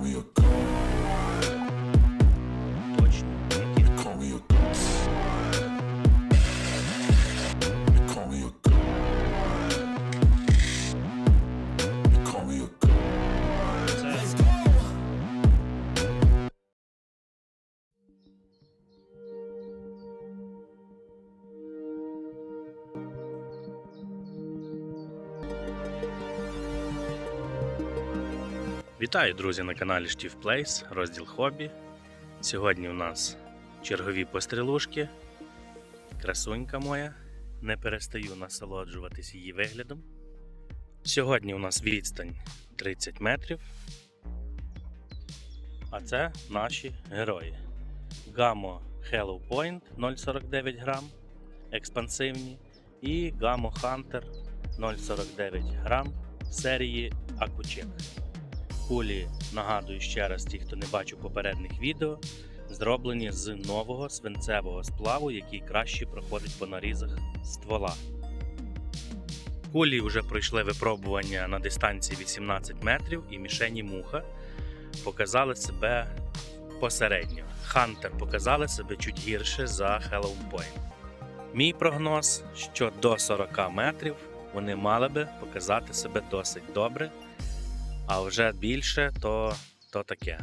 career Come. Вітаю, друзі, на каналі Штів Плейс, розділ хобі. Сьогодні у нас чергові пострілушки. Красунька моя. Не перестаю насолоджуватись її виглядом. Сьогодні у нас відстань 30 метрів. А це наші герої. Gamo Hello Point 0,49 грам, експансивні, і Gamo Hunter 0,49 грам серії Акучек. Кулі, нагадую ще раз, ті, хто не бачив попередніх відео, зроблені з нового свинцевого сплаву, який краще проходить по нарізах ствола. Кулі вже пройшли випробування на дистанції 18 метрів і мішені муха показали себе посередньо. Хантер показали себе чуть гірше за Hello Point. Мій прогноз, що до 40 метрів вони мали би показати себе досить добре, а вже більше то, то таке.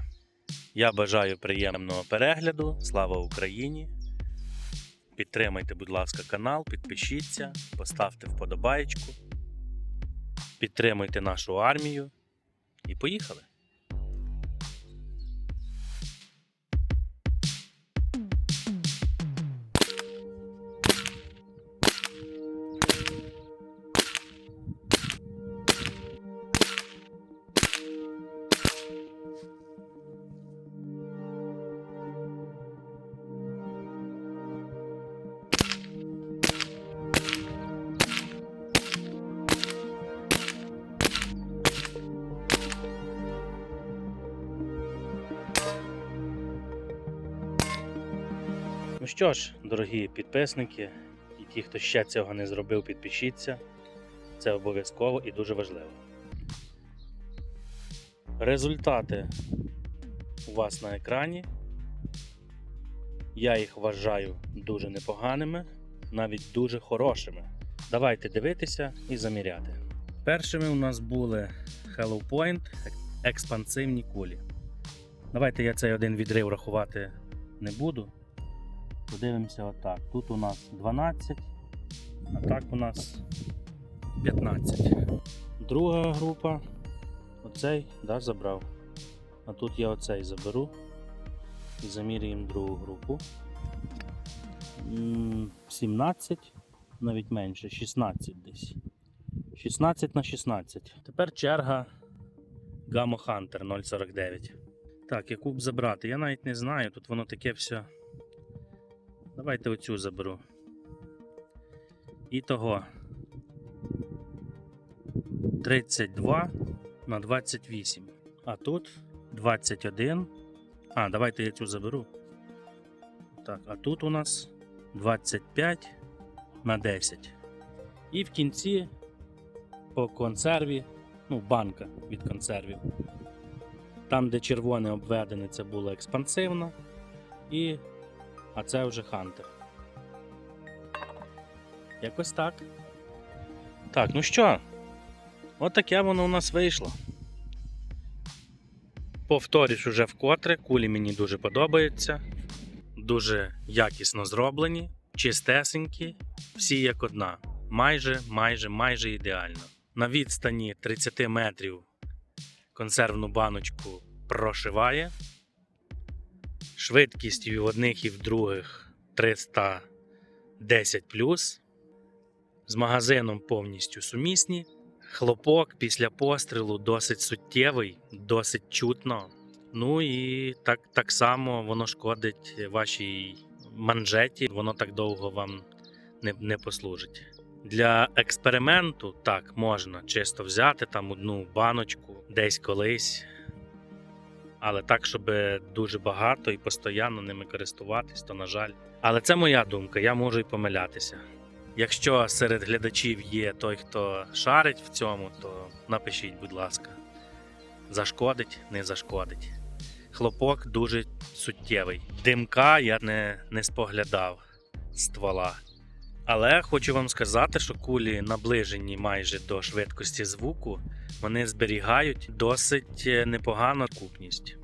Я бажаю приємного перегляду. Слава Україні! Підтримайте, будь ласка, канал, підпишіться, поставте вподобайку, підтримуйте нашу армію і поїхали! Що ж, дорогі підписники, і ті, хто ще цього не зробив, підпишіться. Це обов'язково і дуже важливо. Результати у вас на екрані. Я їх вважаю дуже непоганими, навіть дуже хорошими. Давайте дивитися і заміряти. Першими у нас були Hello Point експансивні кулі. Давайте я цей один відрив рахувати не буду. Подивимося отак. Тут у нас 12, а так у нас 15. Друга група. Оцей да, забрав. А тут я оцей заберу і замірюємо другу групу. 17, навіть менше, 16 десь. 16 на 16. Тепер черга Gamo Hunter 049. Так, яку б забрати? Я навіть не знаю, тут воно таке все. Давайте оцю заберу. І того 32 на 28. А тут 21. А, давайте я цю заберу. Так, а тут у нас 25 на 10. І в кінці по консерві, ну, банка від консервів. Там, де червоне обведене, це було експансивно. І а це вже Хантер. Якось так. Так, ну що? От таке воно у нас вийшло. Повторюсь уже вкотре, кулі мені дуже подобаються. Дуже якісно зроблені, чистесенькі, всі як одна. Майже, майже, майже ідеально. На відстані 30 метрів консервну баночку прошиває. Швидкість і в одних, і в других 310 З магазином повністю сумісні. Хлопок після пострілу досить суттєвий, досить чутно. Ну і так, так само воно шкодить вашій манжеті, воно так довго вам не, не послужить. Для експерименту так можна чисто взяти там одну баночку десь колись але так, щоб дуже багато і постійно ними користуватись, то на жаль. Але це моя думка, я можу й помилятися. Якщо серед глядачів є той, хто шарить в цьому, то напишіть, будь ласка. зашкодить, не зашкодить. Хлопок дуже суттєвий. Димка я не, не споглядав ствола. Але хочу вам сказати, що кулі наближені майже до швидкості звуку, вони зберігають досить е, непогану купність.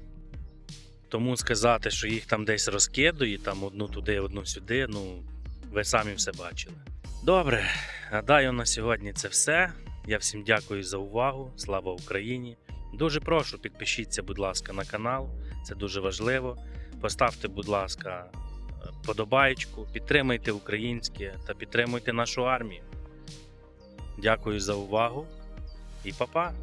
Тому сказати, що їх там десь розкидує, там одну туди, одну сюди, ну, ви самі все бачили. Добре, гадаю, на сьогодні це все. Я всім дякую за увагу. Слава Україні! Дуже прошу, підпишіться, будь ласка, на канал. Це дуже важливо. Поставте, будь ласка, подобаєчку, підтримайте українське та підтримуйте нашу армію. Дякую за увагу і па-па!